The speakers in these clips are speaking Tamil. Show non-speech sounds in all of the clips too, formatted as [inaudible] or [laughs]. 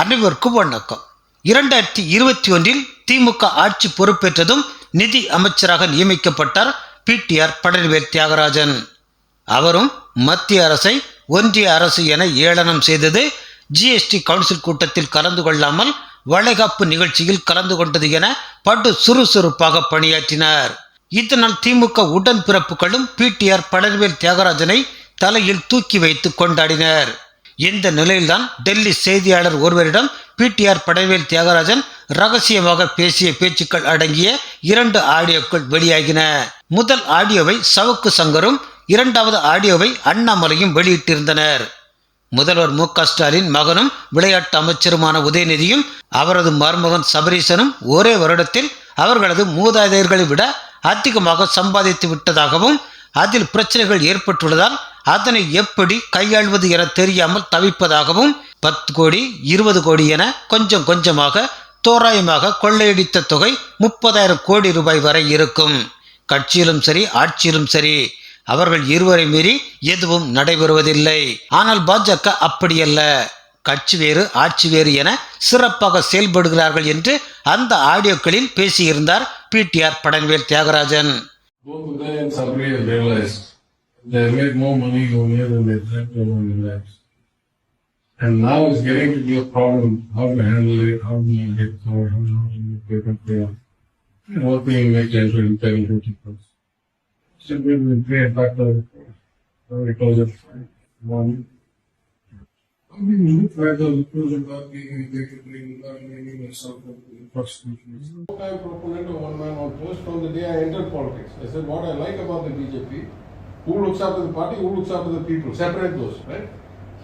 அனைவருக்கும் வணக்கம் இரண்டாயிரத்தி இருபத்தி ஒன்றில் திமுக ஆட்சி பொறுப்பேற்றதும் நிதி அமைச்சராக நியமிக்கப்பட்டார் பிடிஆர் பழனிவேல் தியாகராஜன். அவரும் மத்திய அரசை ஒன்றிய அரசு என ஏளனம் செய்தது ஜிஎஸ்டி கவுன்சில் கூட்டத்தில் கலந்து கொள்ளாமல் வளைகாப்பு நிகழ்ச்சியில் கலந்து கொண்டது என படு சுறுசுறுப்பாக பணியாற்றினார். இதனால் திமுக உடன்பிறப்புகளும் பிடிஆர் பழனிவேல் தியாகராஜனை தலையில் தூக்கி வைத்து கொண்டாடினர். இந்த நிலையில்தான் டெல்லி செய்தியாளர் ஒருவரிடம் பிடிஆர் படைவேல் தியாகராஜன் ரகசியமாக பேசிய பேச்சுக்கள் அடங்கிய இரண்டு ஆடியோக்கள் வெளியாகின. முதல் ஆடியோவை சவுக்கு சங்கரும் இரண்டாவது ஆடியோவை அண்ணாமலையும் வெளியிட்டிருந்தனர். முதல்வர் மு க ஸ்டாலின் மகனும் விளையாட்டு அமைச்சருமான உதயநிதியும் அவரது மருமகன் சபரீசனும் ஒரே வருடத்தில் அவர்களது மூதாதையர்களை விட அதிகமாக சம்பாதித்து விட்டதாகவும் அதில் பிரச்சனைகள் ஏற்பட்டுள்ளதால் அதனை எப்படி கையாள்வது என தெரியாமல் தவிப்பதாகவும் பத்து கோடி இருபது கோடி என கொஞ்சம் கொஞ்சமாக தோராயமாக கொள்ளையடித்த தொகை முப்பதாயிரம் கோடி ரூபாய் வரை இருக்கும். கட்சியிலும் சரி ஆட்சியிலும் சரி அவர்கள் இருவரை மீறி எதுவும் நடைபெறுவதில்லை. ஆனால் பாஜக அப்படியல்ல. கட்சி வேறு ஆட்சி வேறு என சிறப்பாக செயல்படுகிறார்கள் என்று அந்த ஆடியோக்களில் பேசியிருந்தார் PTR Palanivel Thiagarajan. They made more money over here than they of in their. And now it's getting to be a problem how to handle it, how do you get covered, how do you get there. And what do you make ends with 10, 50 crores. So we pay back the because of one. I mean, look where the liquors about being they could bring without naming yourself in prosecution. I'm a proponent of one man, one post from the day I entered politics. I said what I like about the BJP, who looks after the party, who looks after the people, separate those, right?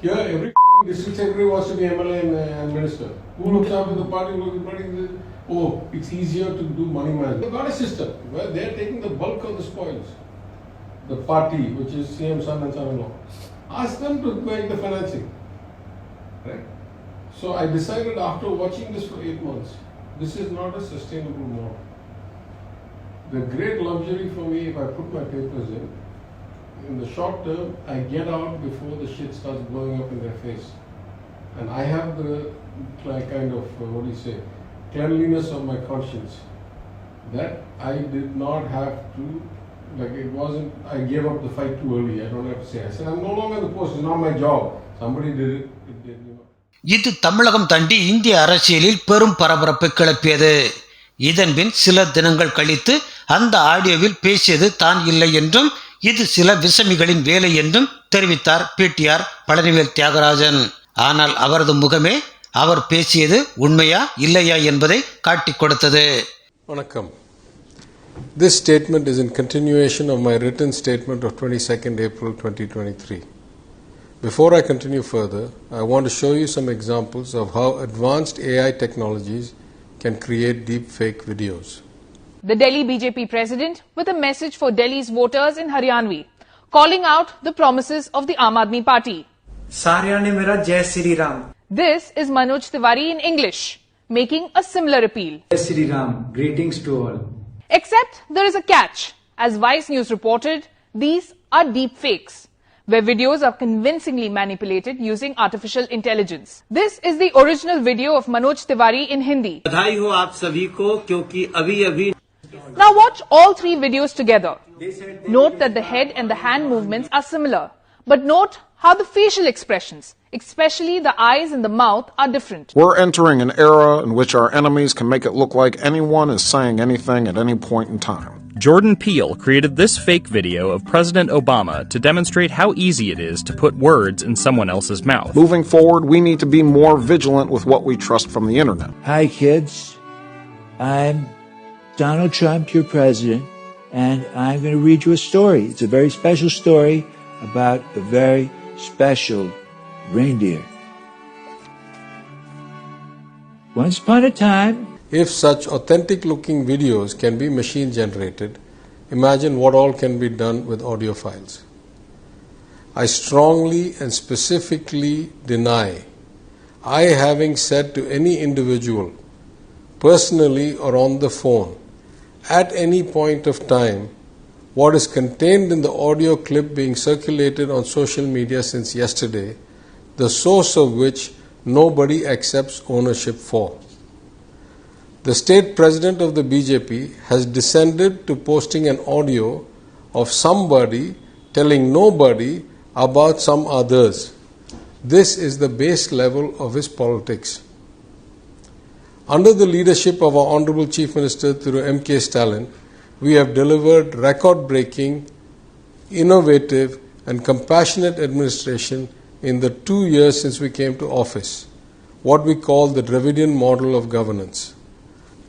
Here, every [laughs] district secretary wants to be MLA and, uh, minister. Who looks after the party, who looks after the? Oh, it's easier to do money management. They've got a system where they're taking the bulk of the spoils. The party, which is CM son and son-in-law. Ask them to make the financing. Right? So I decided after watching this for eight months, this is not a sustainable model. The great luxury for me, if I put my papers in, in the short term, I get out before the shit starts blowing up in their face. And I have the like, kind of, uh, what do you say, cleanliness of my conscience. That I did not have to, like it wasn't, I gave up the fight too early, I don't have to say. I said, I'm no longer the post, it's not my job. Somebody did it, it did, you know. இது தமிழகம் தாண்டி இந்திய அரசியலில் பெரும் பரபரப்பை கிளப்பியது இதன்பின் சில தினங்கள் கழித்து அந்த ஆடியோவில் பேசியது தான் இல்லை என்றும் இது சில விசமிகளின் வேலை என்றும் தெரிவித்தார் பிடிஆர் பழனிவேல் தியாகராஜன் ஆனால் அவரது முகமே அவர் பேசியது உண்மையா இல்லையா என்பதை காட்டிக் கொடுத்தது வணக்கம் This statement is in continuation of my written statement of 22nd April 2023. Before I continue further, I want to show you some examples of how advanced AI technologies can create deep fake videos. The Delhi BJP president with a message for Delhi's voters in Haryanvi, calling out the promises of the Aam Aadmi Party. सारिया ने मेरा जय Shri Ram This is Manoj Tiwari in English, making a similar appeal. जय Shri Ram greetings to all Except there is a catch. As Vice News reported, these are deep fakes, where videos are convincingly manipulated using artificial intelligence. This is the original video of Manoj Tiwari in Hindi. बधाई हो आप सभी को क्योंकि अभी अभी now watch all three videos together. Note that the head and the hand movements are similar, but note how the facial expressions, especially the eyes and the mouth, are different. We're entering an era in which our enemies can make it look like anyone is saying anything at any point in time. Jordan Peele created this fake video of President Obama to demonstrate how easy it is to put words in someone else's mouth. Moving forward, we need to be more vigilant with what we trust from the internet. Hi, kids. I'm Donald Trump, your president, and I'm going to read you a story. It's a very special story about a very special reindeer. Once upon a time, If such authentic looking videos can be machine generated, imagine what all can be done with audio files. I strongly and specifically deny I having said to any individual, personally or on the phone, at any point of time, what is contained in the audio clip being circulated on social media since yesterday, the source of which nobody accepts ownership for. The state president of the BJP has descended to posting an audio of somebody telling nobody about some others. This is the base level of his politics. Under the leadership of our Honorable Chief Minister through M.K. Stalin, we have delivered record breaking, innovative, and compassionate administration in the two years since we came to office, what we call the Dravidian model of governance.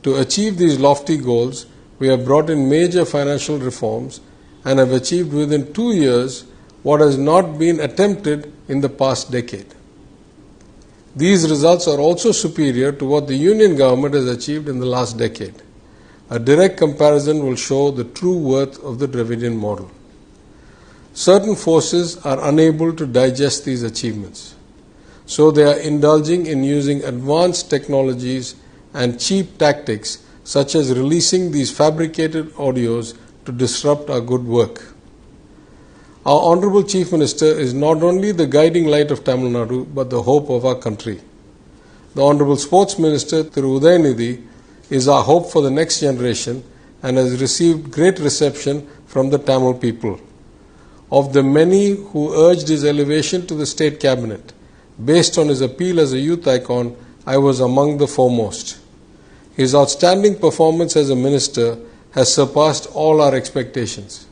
To achieve these lofty goals, we have brought in major financial reforms and have achieved within two years what has not been attempted in the past decade. These results are also superior to what the Union government has achieved in the last decade. A direct comparison will show the true worth of the Dravidian model. Certain forces are unable to digest these achievements, so they are indulging in using advanced technologies and cheap tactics such as releasing these fabricated audios to disrupt our good work. Our Honorable Chief Minister is not only the guiding light of Tamil Nadu but the hope of our country. The Honorable Sports Minister through Udayanidhi is our hope for the next generation and has received great reception from the Tamil people. Of the many who urged his elevation to the state cabinet, based on his appeal as a youth icon, I was among the foremost. His outstanding performance as a minister has surpassed all our expectations.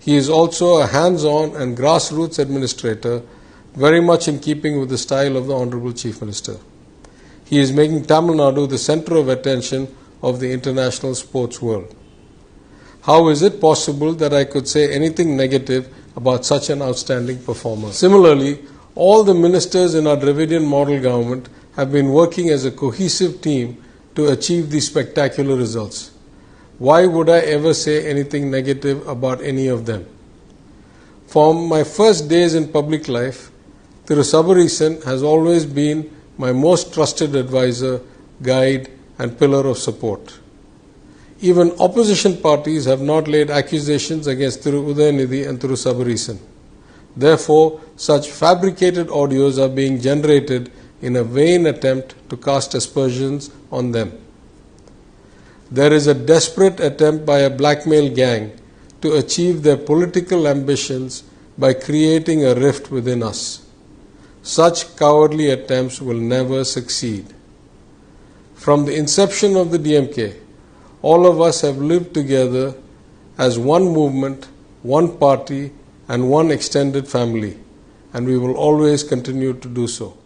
He is also a hands on and grassroots administrator, very much in keeping with the style of the Honorable Chief Minister. He is making Tamil Nadu the center of attention of the international sports world. How is it possible that I could say anything negative about such an outstanding performer? Similarly, all the ministers in our Dravidian model government have been working as a cohesive team to achieve these spectacular results. Why would I ever say anything negative about any of them? From my first days in public life, Thiru Sabarisan has always been my most trusted advisor, guide, and pillar of support. Even opposition parties have not laid accusations against Thiru Udayanidhi and Thiru Sabarisan. Therefore, such fabricated audios are being generated in a vain attempt to cast aspersions on them. There is a desperate attempt by a blackmail gang to achieve their political ambitions by creating a rift within us. Such cowardly attempts will never succeed. From the inception of the DMK, all of us have lived together as one movement, one party, and one extended family, and we will always continue to do so.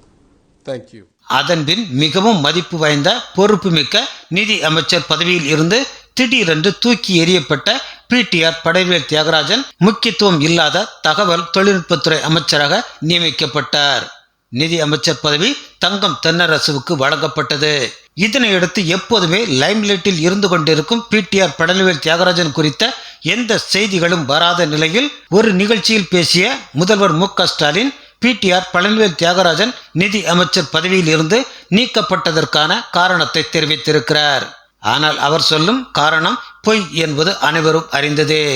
Thank you. அதன்பின் மிகவும் மதிப்பு வாய்ந்த பொறுப்புமிக்க நிதி அமைச்சர் பதவியில் இருந்து திடீரென்று தூக்கி எறியப்பட்ட பிடிஆர் படைவேல் தியாகராஜன் முக்கியத்துவம் இல்லாத தகவல் தொழில்நுட்பத்துறை அமைச்சராக நியமிக்கப்பட்டார். நிதி அமைச்சர் பதவி தங்கம் தென்னரசுவுக்கு வழங்கப்பட்டது. இதனையடுத்து எப்போதுமே லைம்லைட்டில் இருந்து கொண்டிருக்கும் பிடிஆர் பழனிவேல் தியாகராஜன் குறித்த எந்த செய்திகளும் வராத நிலையில் ஒரு நிகழ்ச்சியில் பேசிய முதல்வர் மு ஸ்டாலின் பிடிஆர் பழனிவேல் தியாகராஜன் நிதி அமைச்சர் பதவியில் இருந்து நீக்கப்பட்டதற்கான காரணத்தை தெரிவித்திருக்கிறார். ஆனால் அவர் சொல்லும் காரணம் பொய் என்பது அனைவரும் அறிந்ததே.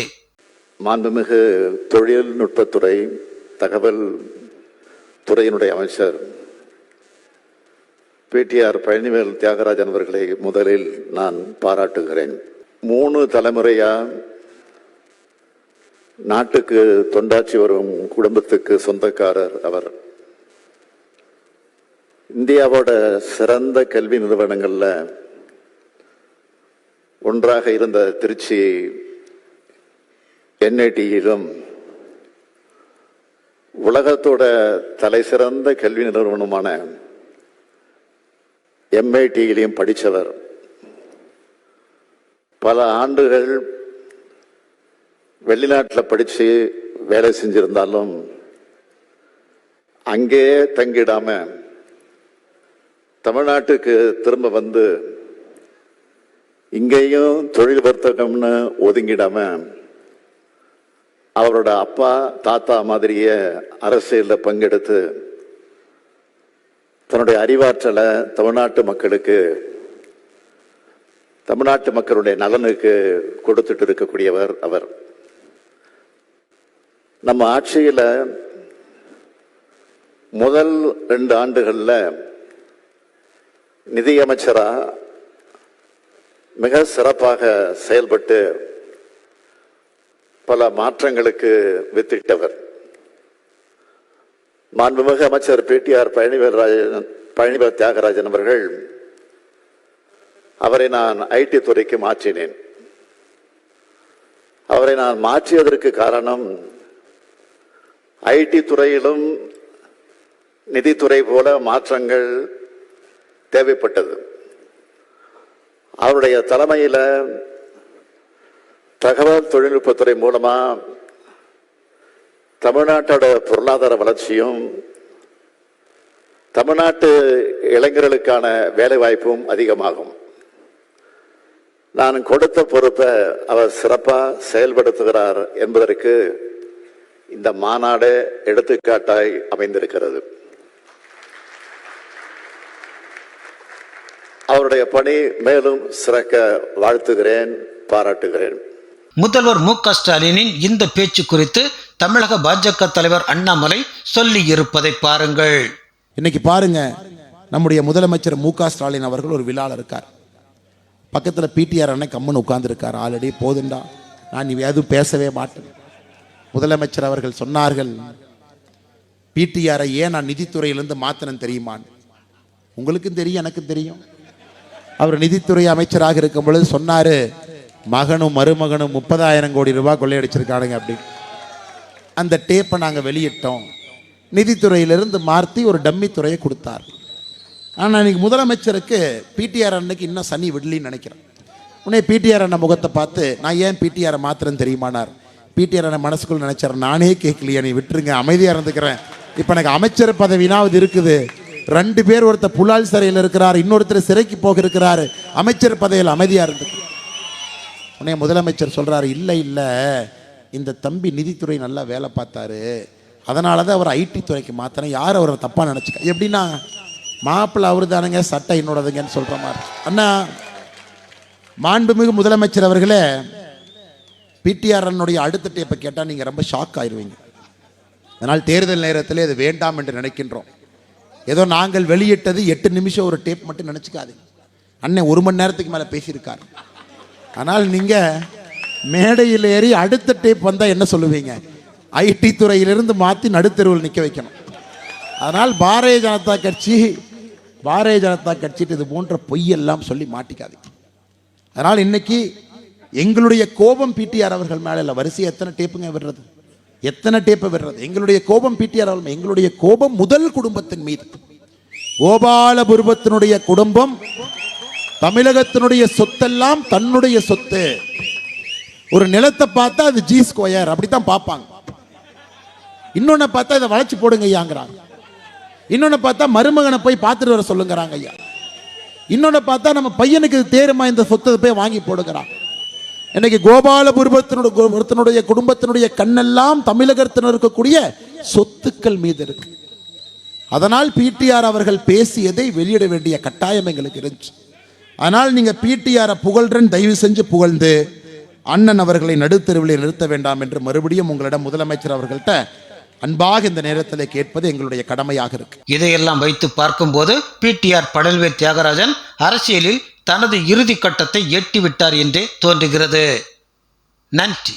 மாண்புமிகு தொழில்நுட்பத்துறை தகவல் துறையினுடைய அமைச்சர் பிடிஆர் பழனிவேல் தியாகராஜன் அவர்களை முதலில் நான் பாராட்டுகிறேன். மூணு தலைமுறையா நாட்டுக்கு தொண்டாற்றி வரும் குடும்பத்துக்கு சொந்தக்காரர் அவர். இந்தியாவோட சிறந்த கல்வி நிறுவனங்களில் ஒன்றாக இருந்த திருச்சி என்ஐடியிலும் உலகத்தோட தலை சிறந்த கல்வி நிறுவனமான எம்ஐடியிலையும் படித்தவர் பல ஆண்டுகள் வெளிநாட்டில் படித்து வேலை செஞ்சிருந்தாலும் அங்கேயே தங்கிடாம தமிழ்நாட்டுக்கு திரும்ப வந்து இங்கேயும் தொழில் வர்த்தகம்னு ஒதுங்கிடாம அவரோட அப்பா தாத்தா மாதிரியே அரசியலில் பங்கெடுத்து தன்னுடைய அறிவாற்றலை தமிழ்நாட்டு மக்களுக்கு தமிழ்நாட்டு மக்களுடைய நலனுக்கு கொடுத்துட்டு இருக்கக்கூடியவர் அவர். நம்ம ஆட்சியில் முதல் ரெண்டு ஆண்டுகளில் நிதியமைச்சராக மிக சிறப்பாக செயல்பட்டு பல மாற்றங்களுக்கு வித்திட்டவர். மாண்புமிகு அமைச்சர் பிடிஆர் பழனிவேல்ராஜன் பழனிவேல் தியாகராஜன் அவர்கள் அவரை நான் ஐடி துறைக்கு மாற்றினேன். அவரை நான் மாற்றியதற்கு காரணம் ஐடி துறையிலும் நிதித்துறை போல மாற்றங்கள் தேவைப்பட்டது. அவருடைய தலைமையில் தகவல் தொழில்நுட்பத்துறை மூலமாக தமிழ்நாட்டோட பொருளாதார வளர்ச்சியும் தமிழ்நாட்டு இளைஞர்களுக்கான வேலைவாய்ப்பும் அதிகமாகும். நான் கொடுத்த பொறுப்பை அவர் சிறப்பாக செயல்படுத்துகிறார் என்பதற்கு இந்த மாநாடு எடுத்துக்காட்டாய் அமைந்திருக்கிறது. அவருடைய பணி மேலும் சிறக்க வாழ்த்துகிறேன் பாராட்டுகிறேன். முதல்வர் மு க ஸ்டாலினின் இந்த பேச்சு குறித்து தமிழக பாஜக தலைவர் அண்ணாமலை சொல்லி இருப்பதை பாருங்கள். இன்னைக்கு பாருங்க நம்முடைய முதலமைச்சர் மு க ஸ்டாலின் அவர்கள் ஒரு விழாவில் இருக்கார். பக்கத்தில் பிடிஆர் அண்ணன் கம்முன்னு உட்கார்ந்துருக்கார். ஆல்ரெடி போதுண்டா. நான் இவ எதுவும் பேசவே மாட்டேன். முதலமைச்சர் அவர்கள் சொன்னார்கள் பிடிஆரை ஏன் நான் நிதித்துறையிலிருந்து மாத்தினேன் தெரியுமான்னு? உங்களுக்கும் தெரியும் எனக்கும் தெரியும். அவர் நிதித்துறை அமைச்சராக இருக்கும் பொழுது சொன்னாரு மகனும் மருமகனும் முப்பதாயிரம் கோடி ரூபாய் கொள்ளையடிச்சிருக்கானுங்க அப்படின்னு. அந்த டேப்பை நாங்கள் வெளியிட்டோம். நிதித்துறையிலிருந்து மாற்றி ஒரு டம்மி துறையை கொடுத்தார். ஆனால் இன்னைக்கு முதலமைச்சருக்கு பிடிஆர் அன்னைக்கு இன்னும் சனி விடலின்னு நினைக்கிறேன் உடனே பிடிஆர் அண்ணன் முகத்தை பார்த்து நான் ஏன் பிடிஆரை மாத்திரன்னு தெரியுமானார் பிடிஆர் என மனசுக்குள்ள நினைச்சார். நானே கேட்கலையா நீ விட்டுருங்க அமைதியாக இருந்துக்கிறேன். இப்போ எனக்கு அமைச்சர் பதவினாவது இருக்குது. ரெண்டு பேர் ஒருத்தர் புலால் சிறையில் இருக்கிறார் இன்னொருத்தர் சிறைக்கு போகிருக்கிறாரு அமைச்சர் பதவியில் அமைதியாக இருந்து. உடனே முதலமைச்சர் சொல்கிறார் இல்லை இல்லை. இந்த தம்பி நிதித்துறை நல்லா வேலை பார்த்தாரு. அதனால தான் அவர் ஐடி துறைக்கு மாற்றினேன் யார் அவரை தப்பாக நினச்சிக்க எப்படின்னா மாப்பிள்ளை அவர் தானுங்க சட்டை என்னோடதுங்கன்னு சொல்கிற மாதிரி. அண்ணா மாண்புமிகு முதலமைச்சர் அவர்களே பிடிஆர் அண்ணனுடைய அடுத்த டேப்பை கேட்டால் நீங்கள் ரொம்ப ஷாக் ஆயிருவீங்க. அதனால் தேர்தல் நேரத்தில் இது வேண்டாம் என்று நினைக்கின்றோம். ஏதோ நாங்கள் வெளியிட்டது எட்டு நிமிஷம் ஒரு டேப் மட்டும் நினச்சிக்காதீங்க. அண்ணன் ஒரு மணி நேரத்துக்கு மேலே பேசியிருக்கார். ஆனால் நீங்கள் மேடையில் ஏறி அடுத்த டேப் வந்தால் என்ன சொல்லுவீங்க? ஐடி துறையிலிருந்து மாற்றி நடுத்தெருவில் நிற்க வைக்கணும். அதனால் பாரதிய ஜனதா கட்சி பாரதிய ஜனதா கட்சிட்டு இது போன்ற பொய்யெல்லாம் சொல்லி மாட்டிக்காது அதனால் இன்னைக்கு எங்களுடைய கோபம் பிடிஆர் அவர்கள் மேலே இல்லை வரிசை எத்தனை டேப்புங்க விடுறது? எத்தனை டேப்பை விடுறது? எங்களுடைய கோபம் பிடிஆர் அவர்கள் எங்களுடைய கோபம் முதல் குடும்பத்தின் மீது. கோபாலபுருவத்தினுடைய குடும்பம் தமிழகத்தினுடைய சொத்தெல்லாம் தன்னுடைய சொத்து. ஒரு நிலத்தை பார்த்தா அது ஜி ஸ்கொயர் அப்படித்தான் பார்ப்பாங்க. இன்னொன்னு பார்த்தா இதை வளைச்சு போடுங்க ஐயாங்கிறாங்க. இன்னொன்னு பார்த்தா மருமகனை போய் பார்த்துட்டு வர சொல்லுங்கிறாங்க ஐயா. இன்னொன்னு பார்த்தா நம்ம பையனுக்கு தேருமா இந்த சொத்தை போய் வாங்கி போடுங்கிறான் இன்னைக்கு கோபாலபுரத்தினுடைய குடும்பத்தினுடைய கண்ணெல்லாம் தமிழகத்தினர் இருக்கக்கூடிய சொத்துக்கள் மீது இருக்கு. அதனால் பிடிஆர் அவர்கள் பேசியதை வெளியிட வேண்டிய கட்டாயம் எங்களுக்கு இருந்துச்சு. ஆனால் நீங்க பிடிஆரை புகழ்றன் தயவு செஞ்சு புகழ்ந்து அண்ணன் அவர்களை நடுத்தருவில் நிறுத்த வேண்டாம் என்று மறுபடியும் உங்களிடம் முதலமைச்சர் அவர்கள்ட்ட அன்பாக இந்த நேரத்தில் கேட்பது எங்களுடைய கடமையாக இருக்கு. இதையெல்லாம் வைத்து பார்க்கும்போது பிடிஆர் படல்வே தியாகராஜன் அரசியலில் தனது இறுதி கட்டத்தை எட்டிவிட்டார் என்றே தோன்றுகிறது. நன்றி.